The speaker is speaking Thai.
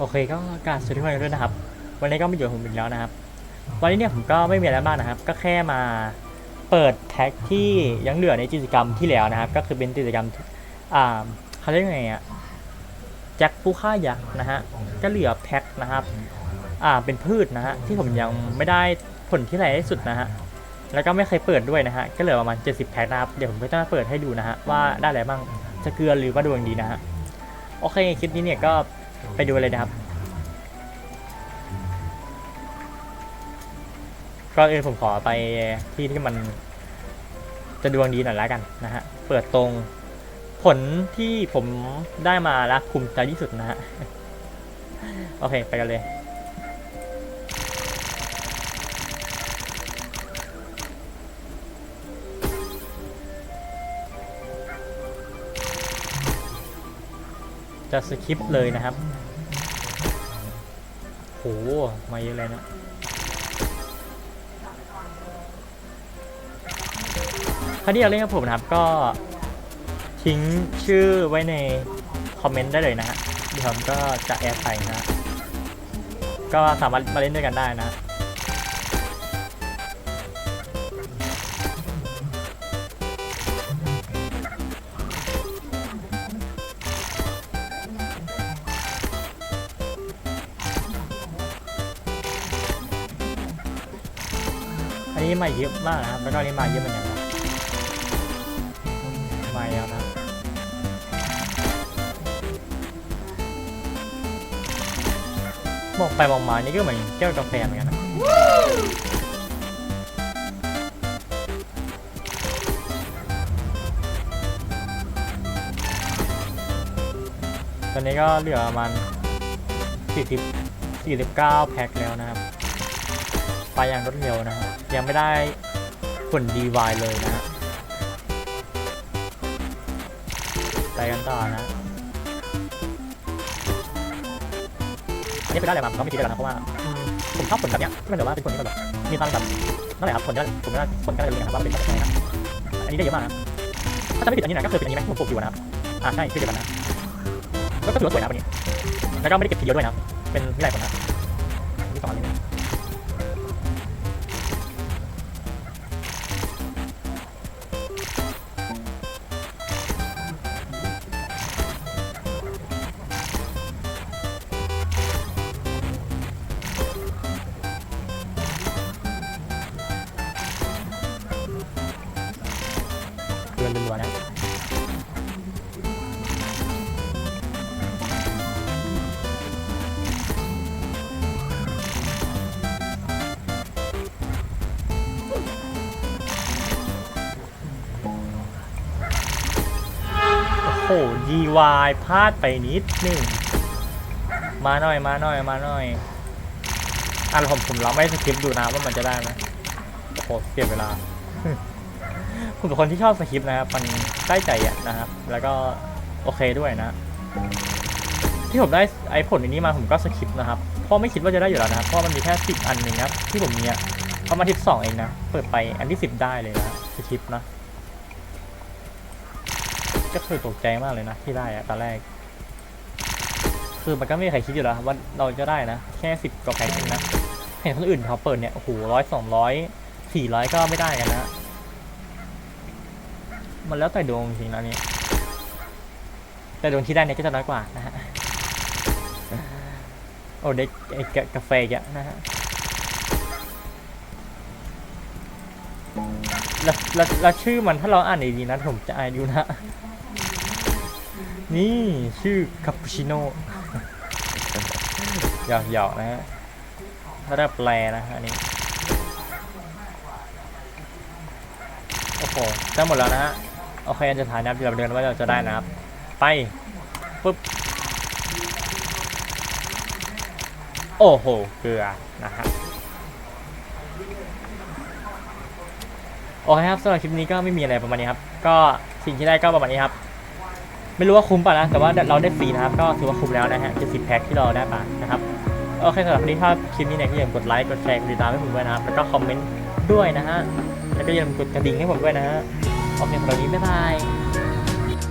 โอเคก็การสวัสดีทุกคนด้วยนะครับ วันนี้ก็มาอยู่ผมอีกแล้วนะครับ วันนี้เนี่ยผมก็ไม่มีอะไรมากนะครับ ก็แค่มาเปิดแพ็คที่ยังเหลือในกิจกรรมที่แล้วนะครับ ก็คือเป็นกิจกรรมอ่าเขาเรียกยังไงอะแจ็คผู้ฆ่ายักษ์นะฮะก็เหลือแพ็คนะครับอ่าเป็นพืชนะฮะที่ผมยังไม่ได้ผลที่ไหนที่สุดนะฮะแล้วก็ไม่เคยเปิดด้วยนะฮะก็เหลือประมาณ 70แพ็คนะครับเดี๋ยวผมก็จะมาเปิดให้ดูนะฮะว่าได้อะไรบ้างจะเกลือหรือว่าดวงดีนะฮะโอเคคลิปนี้เนี่ยก็ ไปดูเลยนะครับก็เออผมขอไปที่ที่มันจะดวงดีหน่อยแล้วกันนะฮะ เปิดตรงผลที่ผมได้มาแล้วภูมิใจที่สุดนะฮะ โอเค ไปกันเลย จะสคิปเลยนะครับโหมาเยอะเลยนะใครที่อยากเล่นกับผมนะครับก็ทิ้งชื่อไว้ในคอมเมนต์ได้เลยนะฮะเดี๋ยวผมก็จะแอดไปนะ ก็สามารถมาเล่นด้วยกันได้นะ อันนี้มาเยอะมากนะครับ แล้วก็อันนี้มาเยอะเหมือนกันนะมาแล้วนะมองไปมองมานี่ก็เหมือนแก้วกาแฟเหมือนกันนะตอนนี้ก็เหลือประมาณ40 49 แพ็คแล้วนะครับ ไปอย่างรวดเร็วนะฮะ ยังไม่ได้ผลดีวายเลยนะ ไปกันต่อนะอันนี้ไปได้อะไรมาผมก็ไม่คิดเลยนะเพราะว่าอืมผมชอบผลแบบเนี้ยที่มันแบบว่าเป็นผลที่มันแบบมีความแบบนั่นแหละครับผลที่ผมก็ผลก็เลยรู้นะครับว่าเป็นแบบไหนนะอันนี้ได้เยอะมากนะถ้าจะไม่ผิดอันนี้นะก็คือเป็นอันนี้ไหมผมปลูกอยู่นะครับอ่าใช่ชื่อเดียวกันนะก็ถือว่าสวยนะวันนี้แล้วก็ไม่ได้เก็บทีเดียวด้วยนะเป็นที่ไรผลนะที่สองอันนี้นะ ห DY พลาดไปนิดหนึ่ง มาหน่อยมาหน่อยมาหน่อยอะผมผมเราไม่สคริปต์ดูนะว่ามันจะได้ไหมโอ้โหเสียเวลา ผมเป็นคนที่ชอบสคริปต์นะครับ มันได้ใจอะนะครับ แล้วก็โอเคด้วยนะ ที่ผมได้ไอ้ผลอันนี้มาผมก็สคริปต์นะครับพราะไม่คิดว่าจะได้อยู่แล้วนะเพราะมันมีแค่สิบอันหนึ่งนะครับที่ผมมีอะประมาที่สองเองนะ เปิดไปอันที่สิบได้เลยนะสคริปต์นะ ก็คือตกใจมากเลยนะที่ได้อะตอนแรก คือมันก็ไม่มีใครคิดอยู่แล้วว่าเราจะได้นะ แค่สิบกว่าแพ็คเองนะเห็นคนอื่นเขาเปิดเนี่ยโอ้โหร้อยสองร้อยสี่ร้อยก็ไม่ได้กันนะมันแล้วแต่ดวงจริงนะนี่แต่ดวงที่ได้เนี่ยก็จะน้อยกว่านะฮะโอ้ได้ไอ้กาแฟอีกอะนะฮะแล้วแล้วแล้วชื่อมันถ้าเราอ่านดีๆนะผมจะอานดูนะ นี่ชื่อคาปูชิโน่หยอกๆนะฮะถ้าได้แปลนะอันนี้ โอ้โหได้หมดแล้วนะฮะ โอเคอันสุดท้ายนับเดี๋ยวเราเดินว่าเราจะได้นะครับ ไปปุ๊บ โอ้โห เกลือ นะฮะโอเคครับสำหรับคลิปนี้ก็ไม่มีอะไรประมาณนี้ครับ ก็สิ่งที่ได้ก็ประมาณนี้ครับ ไม่รู้ว่าคุ้มป่ะนะ แต่ว่าเราได้ฟรีนะครับ ก็ถือว่าคุ้มแล้วนะฮะเจ็ดสิบแพ็คที่เราได้มานะครับ โอเคสำหรับวันนี้ถ้าคลิปนี้เนี่ยก็อย่าลืมกดไลค์ กดแชร์ กดติดตามให้ผมด้วยนะครับ แล้วก็คอมเมนต์ด้วยนะฮะ แล้วก็อย่าลืมกดกระดิ่งให้ผมด้วยนะฮะ โอเคสำหรับวันนี้บ๊ายบาย